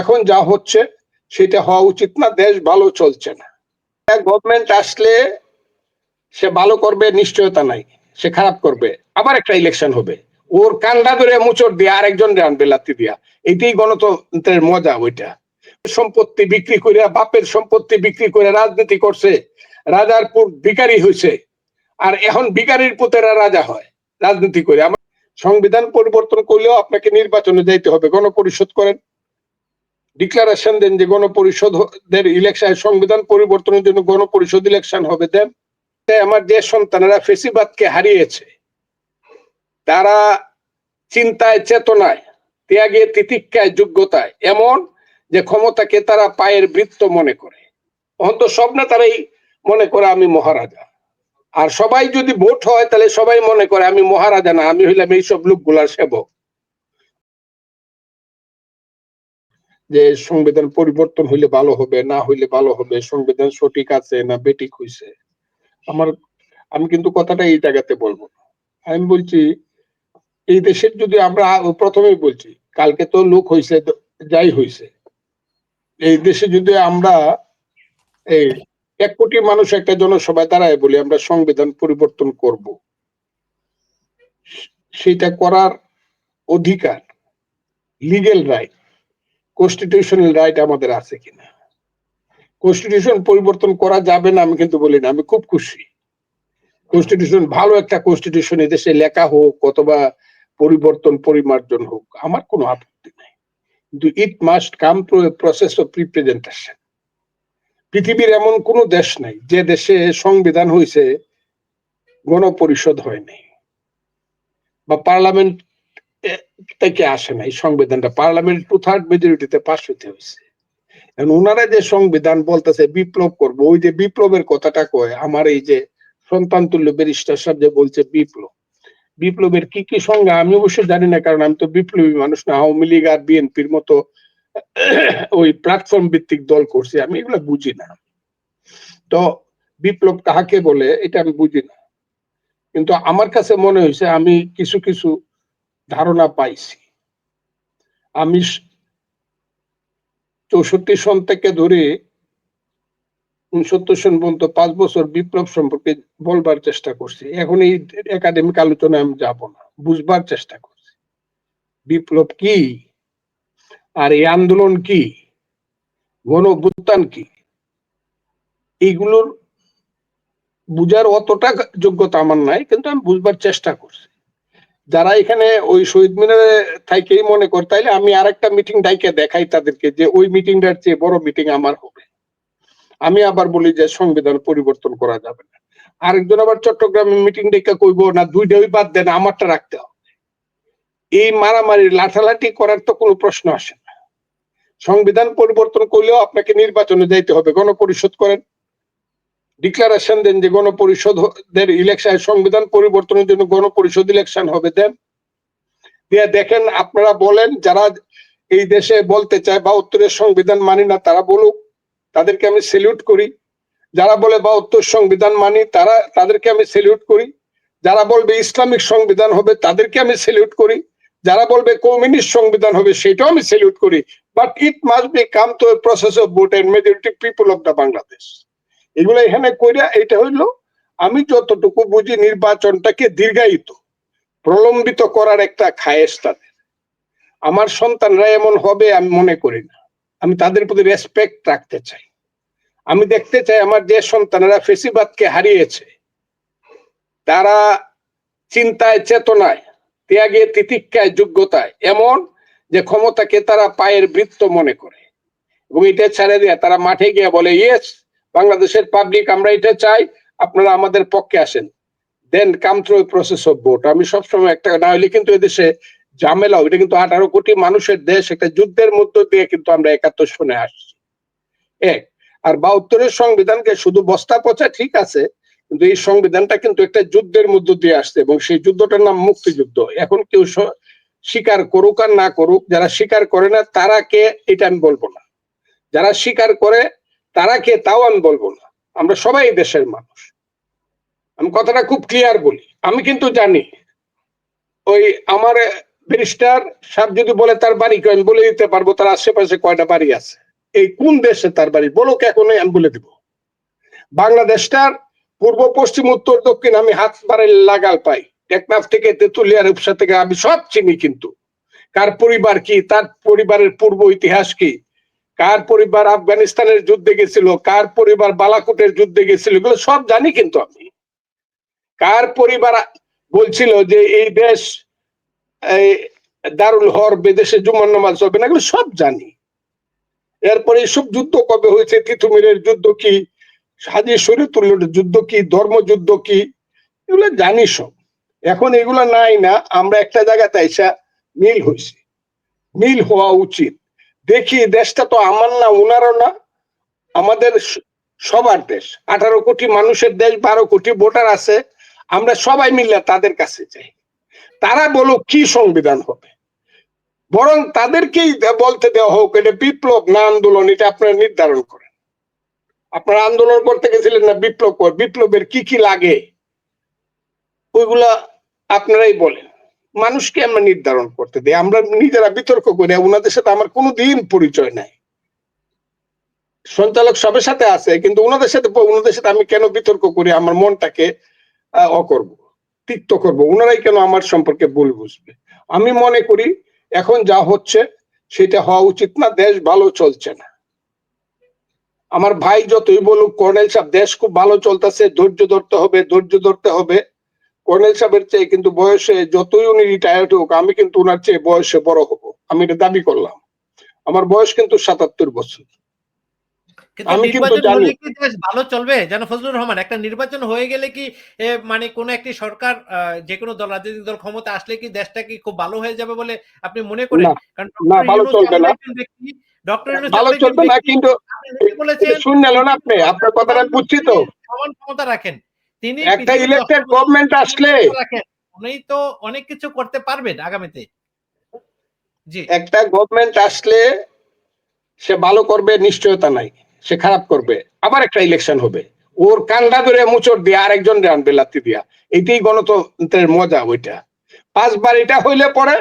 এখন যা হচ্ছে, সেটা হওয়া উচিত না, দেশ ভালো চলছে না। গভর্নমেন্ট আসলে সে ভালো করবে, নিশ্চয়তা নাই, সে খারাপ করবে, আবার একটা ইলেকশন হবে। ওর কান্ডা ধরে মুচড় দিয়ে আরেকজন আনবে লাত্তি দিয়া, এটাই গণতন্ত্রের মজা ওইটা। সম্পত্তি বিক্রি করে, বাপের সম্পত্তি বিক্রি করে রাজনীতি করছে রাজার ভিকারি হয়েছে আর এখন ভিকারির পুতেরা রাজা হয়, রাজনীতি করে। আমার সংবিধান পরিবর্তন করলেও আপনাকে নির্বাচনে যাইতে হবে, গণপরিষদ করেন। ডিক্লারেশন দেন যে গণপরিষদের ইলেকশন সংবিধান পরিবর্তনের জন্য গণপরিষদ ইলেকশন হবে, দেন তাই আমার যে সন্তানেরা ফেসিবাদকে হারিয়েছে, তারা চিন্তায়, চেতনায়, ত্যাগে, তিতিক্ষায়, যোগ্যতায় এমন যে ক্ষমতাকে তারা পায়ের বৃত্ত মনে করে। অন্ত সব না তারাই মনে করে আমি মহারাজা। আর সবাই যদি ভোট হয়, তাহলে সবাই মনে করে আমি মহারাজা না, আমি হইলাম এইসব লোকগুলার সেবক। যে সংবিধান পরিবর্তন হইলে ভালো হবে, না হইলে ভালো হবে, সংবিধান সঠিক আছে না বেঠিক হইছে? আমার, আমি কিন্তু কথাটা এই জায়গাতে বলব আমি বলছি, এই দেশের যদি আমরা প্রথমেই বলছি, কালকে তো লোক হইছে, যাই হইছে। এই দেশে যদি আমরা এই এক কোটি মানুষ একটা জনসভায় দাঁড়ায় বলি, আমরা সংবিধান পরিবর্তন করব। সেটা করার অধিকার লিগেল রাইট কনস্টিটিউশনাল রাইট আমাদের আছে কিনা? কনস্টিটিউশন পরিবর্তন করা যাবে না আমি কিন্তু বলি না, আমি খুব খুশি। কনস্টিটিউশন ভালো একটা কনস্টিটিউশন এদেশে লেখা হোক অথবা পরিবর্তন, পরিমার্জন হোক, আমার কোনো আপত্তি নাই। কিন্তু it must come to a process of representation পৃথিবীর এমন কোন দেশ নাই যে দেশে সংবিধান হয়েছে গণপরিষদ হয়নি বা পার্লামেন্ট থেকে আসে নাই সংবিধানটা পার্লামেন্ট টু থার্ড মেজরিটিতে পাশ হইতে হয়েছে ওনারা যে সংবিধান বলতেছে, বিপ্লব করব, ওই যে বিপ্লবের কথাটা কয়, আমার এই যে সন্তান তুল্য ব্যারিস্টার সাহেব যে বলছে বিপ্লব। বিপ্লবের কি কি সঙ্গে? আমি অবশ্য জানি না, কারণ আমি তো বিপ্লবী মানুষ না, আওয়ামী লীগ আর বিএনপির মতো ওই প্ল্যাটফর্ম ভিত্তিক দল করছি, আমি এগুলো বুঝি না। তো বিপ্লব কাহাকে বলে, এটা আমি বুঝি না। কিন্তু আমার কাছে মনে হয়েছে আমি কিছু কিছু ধারণা পাইছি। আমি চৌষট্টি সন থেকে ধরে উনসত্তর সন পর্যন্ত পাঁচ বছর বিপ্লব সম্পর্কে বলবার চেষ্টা করছি। এখন এই একাডেমিক আলোচনায় আমি যাব না, বুঝবার চেষ্টা করছি। বিপ্লব কি? আর এই আন্দোলন কি? গণ কি? এইগুলোর বুঝার অতটা যোগ্যতা আমার নাই, কিন্তু আমি বুঝবার চেষ্টা করছি। যারা এখানে ওই শহীদ মিনারে থাইকেই মনে করে, তাইলে আমি আর একটা মিটিং ডাইকে দেখাই তাদেরকে যে ওই মিটিংটার চেয়ে বড় মিটিং আমার হবে। আমি আবার বলি যে সংবিধান পরিবর্তন করা যাবে না। আরেকজন আবার চট্টগ্রামে মিটিং ডেকে কইব, না, দুইটাই বাদ দেন আমারটা রাখতে হবে। এই মারামারি লাঠালাঠি করার তো কোনো প্রশ্ন আসে না। সংবিধান পরিবর্তন করলেও আপনাকে নির্বাচনে যাইতে হবে। গণপরিষদ করেন ডিক্লারেশন দেন যে গণপরিষদের ইলেকশন সংবিধান পরিবর্তনের জন্য গণপরিষদ ইলেকশন হবে, দেন? দিয়ে দেখেন, আপনারা বলেন, যারা এই দেশে বলতে চায় বা উত্তরের সংবিধান মানি না, তারা বলুক, তাদেরকে আমি সেলিউট করি। যারা বলে বা উত্তর সংবিধান মানি, তারা, তাদেরকে আমি সেলিউট করি। যারা বলবে ইসলামিক সংবিধান হবে, তাদেরকে আমি সেলিউট করি। যারা বলবে কমিউনিস্ট সংবিধান হবে, সেটাও আমি সেলিউট করি। But it must be come to process of vote and majority people of the Bangladesh এগুলো এখানে কইরা এটা হইল, আমি যতটুকু বুঝি নির্বাচনটাকে দীর্ঘায়িত, প্রলম্বিত করার একটা খায়েস তাদের। আমার সন্তানরা এমন হবে আমি মনে করি না। আমি তাদের প্রতি রেসপেক্ট রাখতে চাই। আমি দেখতে চাই আমার যে সন্তানেরা ফেসিবাদকে হারিয়েছে, তারা চিন্তায়, চেতনায়, ত্যাগে, তিতিক্ষায়, যোগ্যতায় এমন যে ক্ষমতাকে তারা পায়ের বৃত্ত মনে করে। এবং এটা ছেড়ে দিয়ে, তারা মাঠে গিয়ে বলে ইয়েস বাংলাদেশের পাবলিক আমরা এটা চাই, আপনারা আমাদের পক্ষে আসেন। Then come through process of vote আমি সবসময় একটা না হলে কিন্তু এদেশে ঝামেলা এটা কিন্তু আঠারো কোটি মানুষের দেশ, একটা যুদ্ধের মধ্য দিয়ে কিন্তু আমরা একাত্তর শুনে আসছি। এক, আর বাহাত্তরের সংবিধানকে শুধু বস্তা পচা ঠিক আছে, কিন্তু এই সংবিধানটা কিন্তু একটা যুদ্ধের মধ্য দিয়ে আসছে এবং সেই যুদ্ধটার নাম মুক্তিযুদ্ধ। এখন কেউ স্বীকার করুক আর না করুক, যারা স্বীকার করে না তারা কে এটা আমি বলব না। যারা স্বীকার করে তারা কে তাও আমি বলব না। আমরা সবাই দেশের মানুষ। আমি কথাটা খুব ক্লিয়ার বলি। আমি কিন্তু জানি, ওই আমার ব্যারিস্টার সাহেব যদি বলে তার বাড়ি আমি বলে দিতে পারব, তার আশেপাশে কয়টা বাড়ি আছে। এই কোন দেশে তার বাড়ি? বলো এখন, আমি বলে দিব। বাংলাদেশটার পূর্ব, পশ্চিম, উত্তর, দক্ষিণ, আমি হাত বাড়ে লাগাল পাই। টেকনাফ থেকে তেতুলিয়া, রূপসা থেকে আমি সব চিনি কিন্তু। কার পরিবার কি, তার পরিবারের পূর্ব ইতিহাস কি? কার পরিবার আফগানিস্তানের যুদ্ধে গেছিল, কার পরিবার বালাকোটের যুদ্ধে গেছিল, এগুলো সব জানি কিন্তু আমি। কার পরিবার বলছিল যে এই দেশ দারুল হর বিদেশে জুমান নামাজ হবে না, এগুলো সব জানি। এরপরে এইসব যুদ্ধ কবে হয়েছে? তিতুমিরের যুদ্ধ কি? হাজি শরীয়তুল্লাহর যুদ্ধ কি? ধর্মযুদ্ধ কি? এগুলো জানি সব। এখন এগুলো নাই না, আমরা একটা জায়গাতে আইসা মিল হয়েছে মিল হওয়া উচিত। দেখি, দেশটা তো আমার না, উনারও না, আমাদের সবার দেশ। আঠারো কোটি মানুষের দেশ, বারো কোটি ভোটার আছে, আমরা সবাই মিলে তাদের কাছে যাই তারা বলুক কি সংবিধান হবে। বরং তাদেরকেই বলতে দেওয়া হোক, এটা বিপ্লব না আন্দোলন, এটা আপনারা নির্ধারণ করেন। আপনারা আন্দোলন করতে গেছিলেন না, বিপ্লব বিপ্লবের কি কি লাগে? ওইগুলা আপনারাই বলেন। মানুষকে আমরা নির্ধারণ করতে দিই, আমরা নিজেরা বিতর্ক করি ওনাদের সাথে আমার কোনো দিন পরিচয় নাই। সঞ্চালক সবের সাথে আছে, কিন্তু ওনাদের সাথে ওনাদের সাথে আমি কেন বিতর্ক করি, আমার মনটাকে অ করব তিক্ত করব, ওনারাই কেন আমার সম্পর্কে ভুল বুঝবে? আমি মনে করি, এখন যা হচ্ছে, সেটা হওয়া উচিত না, দেশ ভালো চলছে না। আমার ভাই যতই বলুক, কর্নেল সাহেব, দেশ খুব ভালো চলতেছে, ধৈর্য ধরতে হবে, ধৈর্য ধরতে হবে। কর্নেল সাহেবের চেয়ে কিন্তু বয়সে যতই উনি রিটায়ার্ড হোক আমি কিন্তু ওনার চেয়ে বয়সে বড় হব। আমি এটা দাবি করলাম। আমার বয়স কিন্তু সাতাত্তর বছর। আমি কিন্তু নির্বাচন জানি। ভালো চলবে? যেন ফজলুর রহমান একটা নির্বাচন হয়ে গেলে কি মানে কোন একটি সরকার যে কোনো দল রাজনৈতিক দল ক্ষমতা আসলে কি দেশটা কি খুব ভালো হয়ে যাবে বলে আপনি মনে করেন? কারণ না, ভালো চলবে না। ডক্টর ভালো চলবে না কিন্তু শুনলেন আপনি? আপনার কথাটা বুঝছি তো। সমান ক্ষমতা রাখেন। তিনি একটা ইলেক্টেড গভর্নমেন্ট আসলে উনি তো অনেক কিছু করতে পারবেন আগামীতে। জি। একটা গভর্নমেন্ট আসলে সে ভালো করবে নিশ্চয়তা নাই সে খারাপ করবে আবার একটা ইলেকশন হবে। ওর কান্ডা ধরে মুচর দিয়ে আরেকজন আনবে লাত্তি দিয়া। এটাই গণতন্ত্রের মজা ওইটা। পাঁচবার এটা হইলে পরে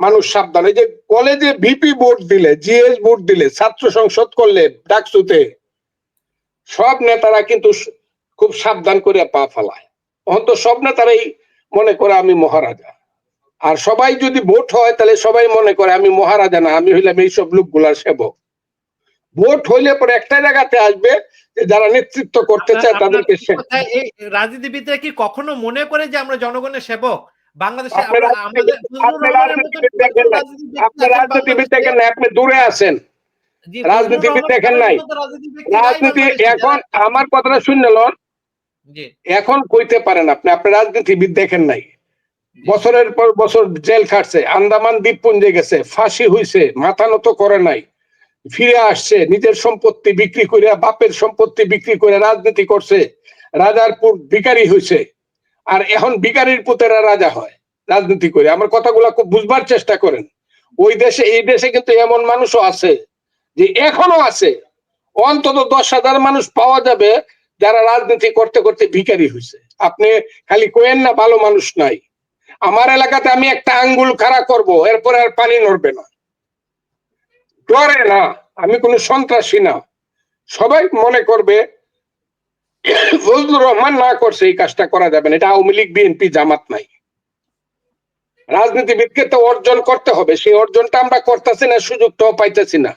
মানুষ সাবধান। এই যে কলেজে ভিপি ভোট দিলে জিএস ভোট দিলে ছাত্র সংসদ করলে ডাকসুতে সব নেতারা কিন্তু খুব সাবধান করে পা ফেলায়। তখন তো সব নেতারাই মনে করে আমি মহারাজা। আর সবাই যদি ভোট হয় তাহলে সবাই মনে করে আমি মহারাজা না আমি হইলাম এইসব লোকগুলার সেবক। ভোট হইলে পরে একটা জায়গাতে আসবে যে যারা নেতৃত্ব করতে চায় তাদেরকে রাজনীতিবিদরা কি কখনো মনে করে যে আমরা জনগণের সেবক? বাংলাদেশে রাজনীতিবিদ দেখেন না। আপনি না দূরে আছেন রাজনীতিবিদ নাই। রাজনীতি এখন আমার কথাটা শুনলেন জি এখন কইতে পারেন আপনি আপনি রাজনীতিবিদ দেখেন নাই। বছরের পর বছর জেল খাটছে আন্দামান দ্বীপপুঞ্জে গেছে ফাঁসি হইছে মাথা নত করে নাই ফিরে আসছে নিজের সম্পত্তি বিক্রি করে বাপের সম্পত্তি বিক্রি করে রাজনীতি করছে রাজারপুর ভিকারি হইছে আর এখন ভিকারির পুতেরা রাজা হয় রাজনীতি করে। আমার কথাগুলা খুব বুঝবার চেষ্টা করেন। ওই দেশে এই দেশে কিন্তু এমন মানুষও আছে যে এখনও আছে। অন্তত দশ হাজার মানুষ পাওয়া যাবে যারা রাজনীতি করতে করতে ভিখারি হয়েছে আপনি খালি কোয়েন না, ভালো মানুষ নাই। আমার এলাকাতে আমি একটা আঙ্গুল খাড়া করব, এরপরে আর পানি নড়বে না। ডরে না, আমি কোনো সন্ত্রাসী না। সবাই মনে করবে, ফজলুর রহমান না করছে এই কাজটা করা যাবে না, এটা আওয়ামী লীগ, বিএনপি, জামাত নাই। রাজনীতিবিদকে তো অর্জন করতে হবে, সেই অর্জনটা আমরা করতেছি না, সুযোগটাও পাইতেছি না।